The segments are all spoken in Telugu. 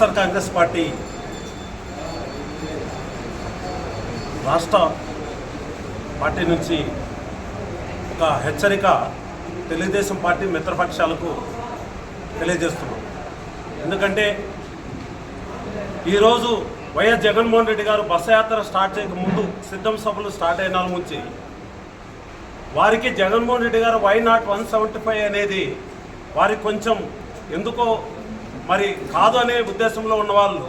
వైఎస్ఆర్ కాంగ్రెస్ పార్టీ రాష్ట్ర పార్టీ నుంచి ఒక హెచ్చరిక తెలుగుదేశం పార్టీ మిత్రపక్షాలకు తెలియజేస్తున్నాం. ఎందుకంటే ఈరోజు వైఎస్ జగన్మోహన్ రెడ్డి గారు బస్సు యాత్ర స్టార్ట్ చేయక ముందు సిద్ధం సభలు స్టార్ట్ అయిన నుంచి వారికి జగన్మోహన్ రెడ్డి గారు why not one seventy five అనేది వారికి కొంచెం ఎందుకో మరి కాదు అనే ఉద్దేశంలో ఉన్న వాళ్ళు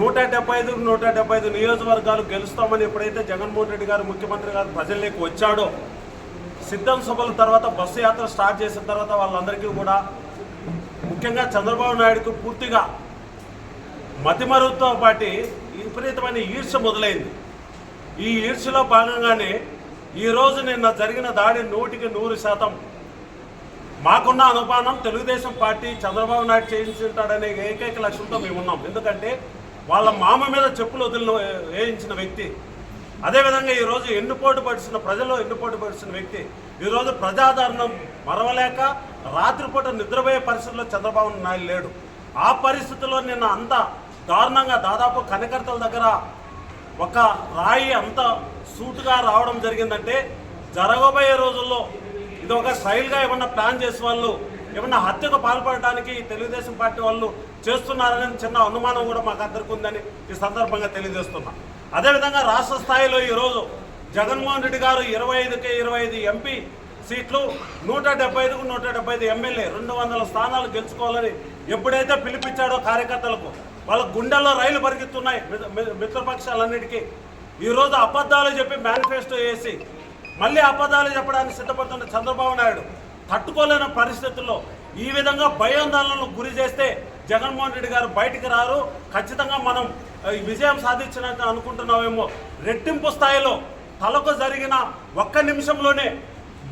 నూట డెబ్బై ఐదు నూట డెబ్బై ఐదు నియోజకవర్గాలు గెలుస్తామని ఎప్పుడైతే జగన్మోహన్ రెడ్డి గారు ముఖ్యమంత్రి గారు ప్రజల్లోకి వచ్చాడో సిద్ధం సభల తర్వాత బస్సు యాత్ర స్టార్ట్ చేసిన తర్వాత వాళ్ళందరికీ కూడా ముఖ్యంగా చంద్రబాబు నాయుడుకు పూర్తిగా మతిమరుతో పాటి విపరీతమైన ఈర్ష మొదలైంది. ఈ ఈర్షలో భాగంగానే ఈరోజు నిన్న జరిగిన దాడి నూటికి నూరు శాతం మాకున్న అనుమానం తెలుగుదేశం పార్టీ చంద్రబాబు నాయుడు చేయించుంటాడనే ఏకైక లక్ష్యంతో మేము ఉన్నాం. ఎందుకంటే వాళ్ళ మామ మీద చెప్పులు వదిలిన వేయించిన వ్యక్తి. అదేవిధంగా ఈరోజు ఎన్నుపోటు పడిచిన ప్రజలు ఎన్నుపోటు పడిచిన వ్యక్తి. ఈరోజు ప్రజాదరణం మరవలేక రాత్రిపూట నిద్రపోయే పరిస్థితుల్లో చంద్రబాబు నాయుడు లేడు. ఆ పరిస్థితిలో నిన్న అంత దారుణంగా దాదాపు కనకర్తల దగ్గర ఒక రాయి అంత సూటుగా రావడం జరిగిందంటే జరగబోయే రోజుల్లో ఇది ఒక స్టైల్గా ఏమన్నా ప్లాన్ చేసే వాళ్ళు ఏమన్నా హత్యకు పాల్పడడానికి తెలుగుదేశం పార్టీ వాళ్ళు చేస్తున్నారని చిన్న అనుమానం కూడా మాకు అందరికీ ఉందని ఈ సందర్భంగా తెలియజేస్తున్నా. అదేవిధంగా రాష్ట్ర స్థాయిలో ఈరోజు జగన్మోహన్ రెడ్డి గారు ఇరవై ఐదుకి ఇరవై ఐదు ఎంపీ సీట్లు నూట డెబ్బై ఐదుకు నూట డెబ్బై ఐదు ఎమ్మెల్యే రెండు వందల స్థానాలు గెలుచుకోవాలని ఎప్పుడైతే పిలిపించాడో కార్యకర్తలకు వాళ్ళ గుండెల్లో రైలు పరిగెత్తున్నాయి మిత్ర- మిత్రపక్షాలన్నిటికీ. ఈరోజు అబద్ధాలు చెప్పి మేనిఫెస్టో వేసి మళ్ళీ అబద్ధాలు చెప్పడానికి సిద్ధపడుతున్న చంద్రబాబు నాయుడు తట్టుకోలేని పరిస్థితుల్లో ఈ విధంగా భయాందోళనలకు గురి చేస్తే జగన్మోహన్ రెడ్డి గారు బయటికి రారు. ఖచ్చితంగా మనం విజయం సాధించినట్టు అనుకుంటున్నామేమో. రెట్టింపు స్థాయిలో తలకు జరిగిన ఒక్క నిమిషంలోనే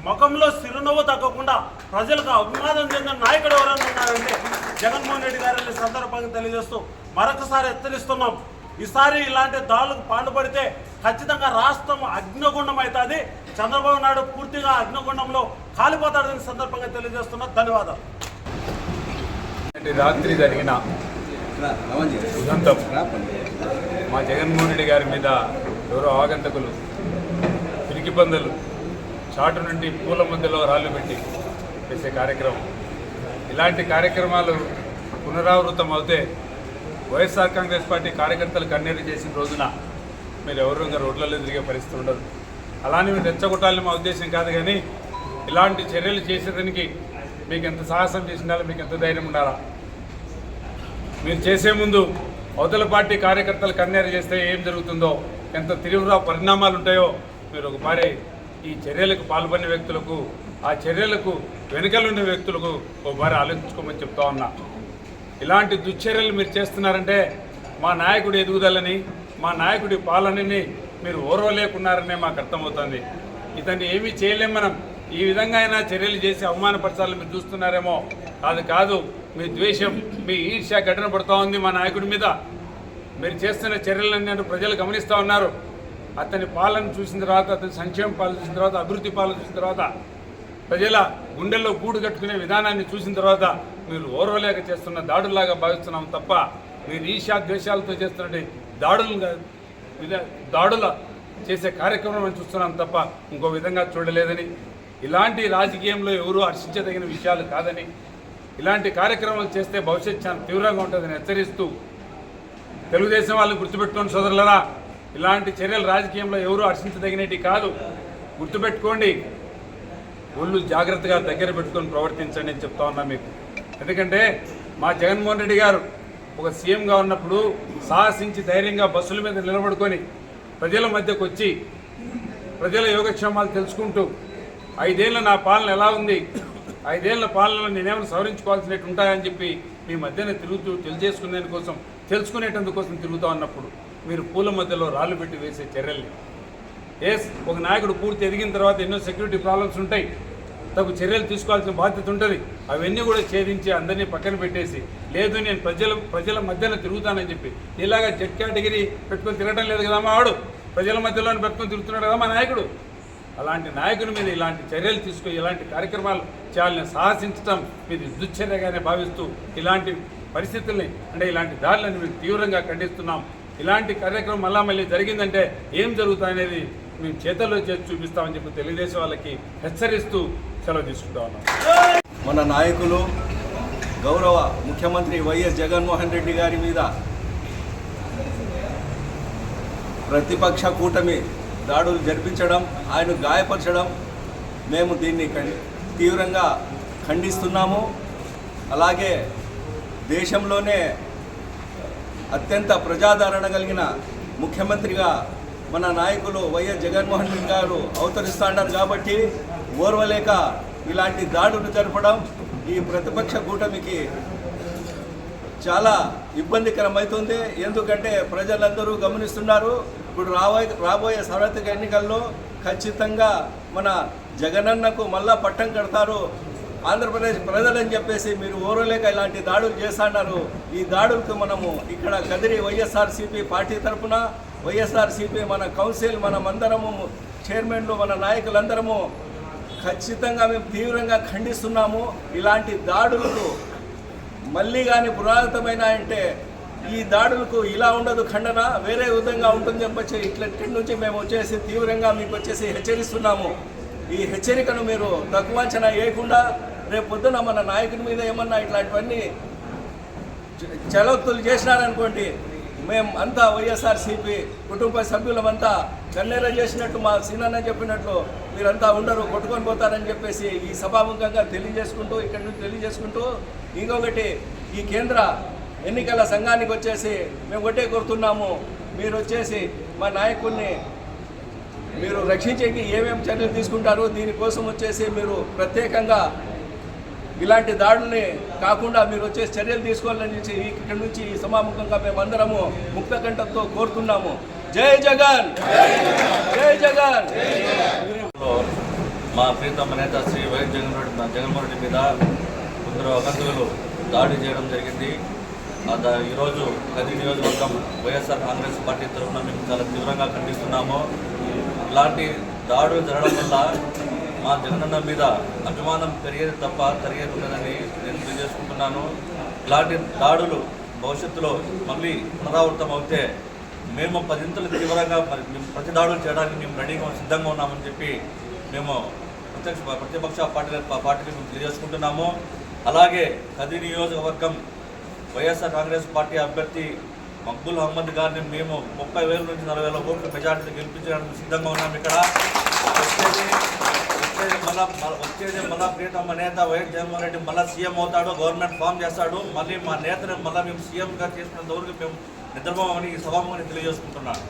ముఖంలో చిరునవ్వు తగ్గకుండా ప్రజలకు అభిమానం చెందిన నాయకుడు ఎవరైనా ఉన్నారంటే జగన్మోహన్ రెడ్డి గారిని సందర్భంగా తెలియజేస్తూ మరొకసారి హెచ్చరిస్తున్నాం. ఈసారి ఇలాంటి దాడులకు పాల్పడితే ఖచ్చితంగా రాష్ట్రం అగ్నిగుండం అవుతుంది. చంద్రబాబు నాయుడు పూర్తిగా అగ్నిగుండంలో కాలిపోతాడని సందర్భంగా తెలియజేస్తున్నా ధన్యవాదాలు. అంటే రాత్రి జరిగిన ఉదంతం మా జగన్మోహన్ రెడ్డి గారి మీద ఎవరో ఆగంతకులు పిరికి పందులు చాటు నుండి పూల మధ్యలో రాళ్ళు పెట్టి చేసే కార్యక్రమం. ఇలాంటి కార్యక్రమాలు పునరావృతం అవుతే వైఎస్ఆర్ కాంగ్రెస్ పార్టీ కార్యకర్తలు కన్నీరు చేసిన రోజున మీరు ఎవరు ఇంకా రోడ్లలో తిరిగే పరిస్థితి ఉండదు. అలానే మీరు రెచ్చగొట్టాలని మా ఉద్దేశం కాదు కానీ ఇలాంటి చర్యలు చేసేదానికి మీకు ఎంత సాహసం చేసిండాలి మీకు ఎంత ధైర్యం ఉండాలా? మీరు చేసే ముందు అవతల పార్టీ కార్యకర్తలు కన్నేరు చేస్తే ఏం జరుగుతుందో ఎంత తీవ్ర పరిణామాలు ఉంటాయో మీరు ఒకసారి ఈ చర్యలకు పాల్పడిన వ్యక్తులకు ఆ చర్యలకు వెనుకలున్న వ్యక్తులకు ఒకసారి ఆలోచించుకోమని చెప్తా ఉన్నా. ఇలాంటి దుశ్చర్యలు మీరు చేస్తున్నారంటే మా నాయకుడి ఎదుగుదలని మా నాయకుడి పాలనని మీరు ఓర్వలేకున్నారనే మాకు అర్థమవుతుంది. ఇతన్ని ఏమీ చేయలేం మనం. ఈ విధంగా అయినా చర్యలు చేసి అవమానపరచాలని మీరు చూస్తున్నారేమో. అది కాదు మీ ద్వేషం మీ ఈర్ష్య ఘటన పడుతూ ఉంది మా నాయకుడి మీద. మీరు చేస్తున్న చర్యలన్నీ ప్రజలు గమనిస్తూ ఉన్నారు. అతని పాలన చూసిన తర్వాత అతని సంక్షేమ పాలన చూసిన తర్వాత అభివృద్ధి పాలన చూసిన తర్వాత ప్రజల గుండెల్లో గూడు కట్టుకునే విధానాన్ని చూసిన తర్వాత మీరు ఓర్వలేక చేస్తున్న దాడుల్లాగా భావిస్తున్నాం తప్ప మీరు ఈర్ష్యా ద్వేషాలతో చేస్తున్నటువంటి దాడులు దాడుల చేసే కార్యక్రమం అని చూస్తున్నాం తప్ప ఇంకో విధంగా చూడలేదని. ఇలాంటి రాజకీయంలో ఎవరూ హర్షించదగిన విషయాలు కాదని ఇలాంటి కార్యక్రమాలు చేస్తే భవిష్యత్ చాలా తీవ్రంగా ఉంటుందని హెచ్చరిస్తూ తెలుగుదేశం వాళ్ళు గుర్తుపెట్టుకోండి సోదరులరా ఇలాంటి చర్యలు రాజకీయంలో ఎవరూ హర్షించదగినవి కాదు. గుర్తుపెట్టుకోండి ఒళ్ళు జాగ్రత్తగా దగ్గర పెట్టుకొని ప్రవర్తించండి అని చెప్తా ఉన్నా మీకు. ఎందుకంటే మా జగన్మోహన్ రెడ్డి గారు ఒక సీఎంగా ఉన్నప్పుడు సాహసించి ధైర్యంగా బస్సుల మీద నిలబడుకొని ప్రజల మధ్యకు వచ్చి ప్రజల యోగక్షేమాలు తెలుసుకుంటూ ఐదేళ్ళ నా పాలన ఎలా ఉంది? ఐదేళ్ళ పాలనలో నేనేమైనా సవరించుకోవాల్సినట్టు ఉంటాయని చెప్పి మీ మధ్యన తిరుగుతూ తెలియజేసుకునేందుకోసం తెలుసుకునేటందుకోసం తిరుగుతూ ఉన్నప్పుడు మీరు పూల మధ్యలో రాళ్ళు పెట్టి వేసే చర్యల్ని. ఎస్ ఒక నాయకుడు పూర్తి ఎదిగిన తర్వాత ఎన్నో సెక్యూరిటీ ప్రాబ్లమ్స్ ఉంటాయి. తగు చర్యలు తీసుకోవాల్సిన బాధ్యత ఉంటుంది. అవన్నీ కూడా ఛేదించి అందరినీ పక్కన పెట్టేసి లేదు నేను ప్రజల ప్రజల మధ్యన తిరుగుతానని చెప్పి ఇలాగా జెడ్ కేటగిరీ పెట్టుకొని తిరగడం లేదు కదా మా వాడు. ప్రజల మధ్యలోనే పెట్టుకొని తిరుగుతున్నాడు కదా మా నాయకుడు. అలాంటి నాయకుని మీద ఇలాంటి చర్యలు తీసుకొని ఇలాంటి కార్యక్రమాలు చేయాలని సాహసించడం మీది దుశ్చర్యగానే భావిస్తూ ఇలాంటి పరిస్థితుల్ని అంటే ఇలాంటి దాడులను మేము తీవ్రంగా ఖండిస్తున్నాం. ఇలాంటి కార్యక్రమం మళ్ళా మళ్ళీ జరిగిందంటే ఏం జరుగుతాయనేది మేము చేతల్లో చేసి చూపిస్తామని చెప్పి తెలుగుదేశం వాళ్ళకి హెచ్చరిస్తూ సెలవు తీసుకుంటా ఉన్నాం. మన నాయకులు గౌరవ ముఖ్యమంత్రి వైఎస్ జగన్మోహన్ రెడ్డి గారి మీద ప్రతిపక్ష కూటమి దాడులు జరిపించడం ఆయన గాయపరచడం మేము దీన్ని తీవ్రంగా ఖండిస్తున్నాము. అలాగే దేశంలోనే అత్యంత ప్రజాదరణ కలిగిన ముఖ్యమంత్రిగా మన నాయకులు వైఎస్ జగన్మోహన్ రెడ్డి గారు అవతరిస్తున్నారు కాబట్టి ఓర్వలేక ఇలాంటి దాడులు జరపడం ఈ ప్రతిపక్ష కూటమికి చాలా ఇబ్బందికరమవుతుంది ఎందుకంటే ప్రజలందరూ గమనిస్తున్నారు ఇప్పుడు రాబోయే రాబోయే సార్వత్రిక ఎన్నికల్లో ఖచ్చితంగా మన జగనన్నకు మళ్ళా పట్టం కడతారు. ఆంధ్రప్రదేశ్ ప్రజలని చెప్పేసి మీరు ఓరలేక ఇలాంటి దాడులు చేస్తున్నారు. ఈ దాడులకు మనము ఇక్కడ కదిరి వైఎస్ఆర్సీపీ పార్టీ తరఫున వైఎస్ఆర్సీపీ మన కౌన్సిల్ మనమందరము చైర్మన్లు మన నాయకులందరము ఖచ్చితంగా మేము తీవ్రంగా ఖండిస్తున్నాము. ఇలాంటి దాడులకు మళ్ళీ కానీ పురాతనమైన అంటే ఈ దాడులకు ఇలా ఉండదు ఖండన వేరే విధంగా ఉంటుంది చెప్పచ్చు. ఇట్లా నుంచి మేము వచ్చేసి తీవ్రంగా మీకు వచ్చేసి హెచ్చరిస్తున్నాము. ఈ హెచ్చరికను మీరు తక్కువ అంచనా వేయకుండా రేపు పొద్దున మన నాయకుడి మీద ఏమన్నా ఇట్లాంటివన్నీ చలోక్తులు చేసినారనుకోండి మేము అంతా వైఎస్ఆర్సీపీ కుటుంబ సభ్యులమంతా కన్నెర చేసినట్టు మా సీనన్న చెప్పినట్లు మీరంతా ఉండరు కొట్టుకొని పోతారని చెప్పేసి ఈ సభాముఖంగా తెలియజేసుకుంటూ ఇక్కడి నుంచి తెలియజేసుకుంటూ ఇంకొకటి ఈ కేంద్ర ఎన్నికల సంఘానికి వచ్చేసి మేము ఒకటే కోరుతున్నాము. మీరు వచ్చేసి మా నాయకుడిని మీరు రక్షించేకి ఏమేమి చర్యలు తీసుకుంటారో దీనికోసం వచ్చేసి మీరు ప్రత్యేకంగా ఇలాంటి దాడుల్ని కాకుండా మీరు వచ్చే చర్యలు తీసుకోవాలని చెప్పి ఇక్కడి నుంచి ఈ సమాముఖంగా మేమందరము ముక్త కంఠంతో కోరుతున్నాము. జై జగన్! జై జగన్! మా ప్రీతమ్మ నేత శ్రీ వైఎస్ జగన్ రెడ్డి జగన్మోహన్ రెడ్డి మీద కొందరు అగంతులు దాడి చేయడం జరిగింది. ఈరోజు కది నియోజకవర్గం వైఎస్ఆర్ కాంగ్రెస్ పార్టీ తరఫున మేము చాలా తీవ్రంగా ఖండిస్తున్నాము. ఇలాంటి దాడులు జరగడం వల్ల మా జగనన్న మీద అభిమానం పెరిగేది తప్ప తరిగేది ఉండదని నేను తెలియజేసుకుంటున్నాను. ఇలాంటి దాడులు భవిష్యత్తులో మళ్ళీ పునరావృతం అవుతే మేము పదింతలు తీవ్రంగా మేము ప్రతి దాడులు చేయడానికి మేము రెడీగా సిద్ధంగా ఉన్నామని చెప్పి మేము ప్రత్యక్ష ప్రతిపక్ష పార్టీ పార్టీకి మేము తెలియజేసుకుంటున్నాము. అలాగే కది నియోజకవర్గం వైఎస్ఆర్ కాంగ్రెస్ పార్టీ అభ్యర్థి మక్బుల్ అహ్మద్ గారిని మేము ముప్పై వేల నుంచి నలభై వేల ఓట్ల మెజార్టీని గెలిపించడానికి సిద్ధంగా ఉన్నాము ఇక్కడ. మళ్ళా వచ్చేది మళ్ళా ప్రీతమ్మ నేత వైఎస్ జగన్మోహన్ రెడ్డి మళ్ళీ సీఎం అవుతాడు గవర్నమెంట్ ఫామ్ చేస్తాడు. మళ్ళీ మా నేతను మళ్ళీ మేము సీఎంగా చేసుకున్నంత వరకు మేము నిద్రపోమని ఈ సభాముఖని తెలియజేసుకుంటున్నాను.